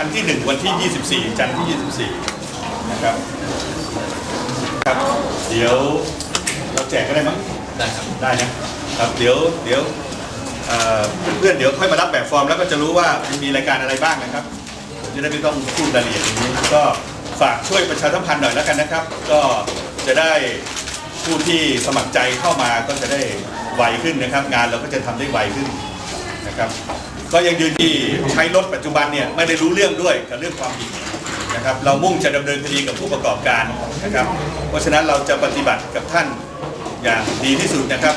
วันที่หนึ่งวันที่ 24 จันทร์ที่ 24 นะครับครับ เดี๋ยวเราแจกก็ได้มั้งได้ครับได้นะครับเดี๋ยวเดี๋ยวเพื่อนเดี๋ยวค่อยมารับแบบฟอร์มแล้วก็จะรู้ว่ามีรายการอะไรบ้างนะครับ จะได้ไม่ต้องพูดรายละเอียดอย่างนี้ ก็ฝากช่วยประชาสัมพันธ์หน่อยแล้วกันนะครับ ก็จะได้ผู้ที่สมัครใจเข้ามาก็จะได้ไวขึ้นนะครับ งานเราก็จะทำได้ไวขึ้นนะครับ ก็ยังยืนที่ใช้รถปัจจุบันเนี่ยไม่ได้รู้เรื่องด้วยกับเรื่องความผิดนะครับเรามุ่งจะดำเนินคดีกับผู้ประกอบการนะครับ เพราะฉะนั้นเราจะปฏิบัติกับท่านอย่างดีที่สุดนะครับ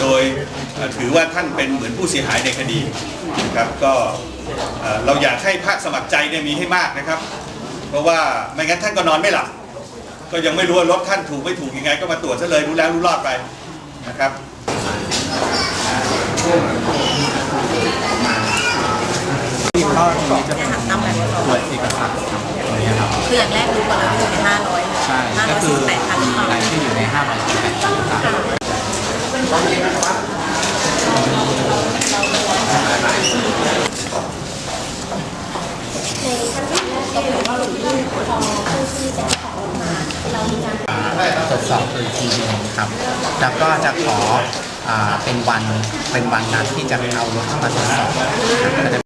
โดยถือว่าท่านเป็นเหมือนผู้เสียหายในคดีนะครับก็ เอ่อเราอยากให้ภาคสมัครใจเนี่ยมีให้มากนะครับ เพราะว่าไม่งั้นท่านก็นอนไม่หลับก็ยังไม่รู้ว่ารถท่านถูกไม่ถูกยังไง ก็มาตรวจซะเลยรู้แล้วรู้รอดไปนะครับที่ข้อตรงนี้จะเนี่ยค่ะตามแบบทดสอบตรวจเอกสารครับตรงนี้ครับคืออย่างแรกรู้ก่อนเลยว่าอยู่ในห้าร้อยใช่ห้าร้ก็อยคืสี่อสิบแปดพันหรือเปล่ารายชื่ออยู่ใน5 8 8ครับใน ตอนแรกก็คือว่าหรือพอผู้ที่จะขอรถมาเรามีการตรวจสอบอีกทีหนึงครับแล้วก็จะขออาเป็นวันเป็นวันนัดที่จะเอารถเข้ามาตรวจสอบครับ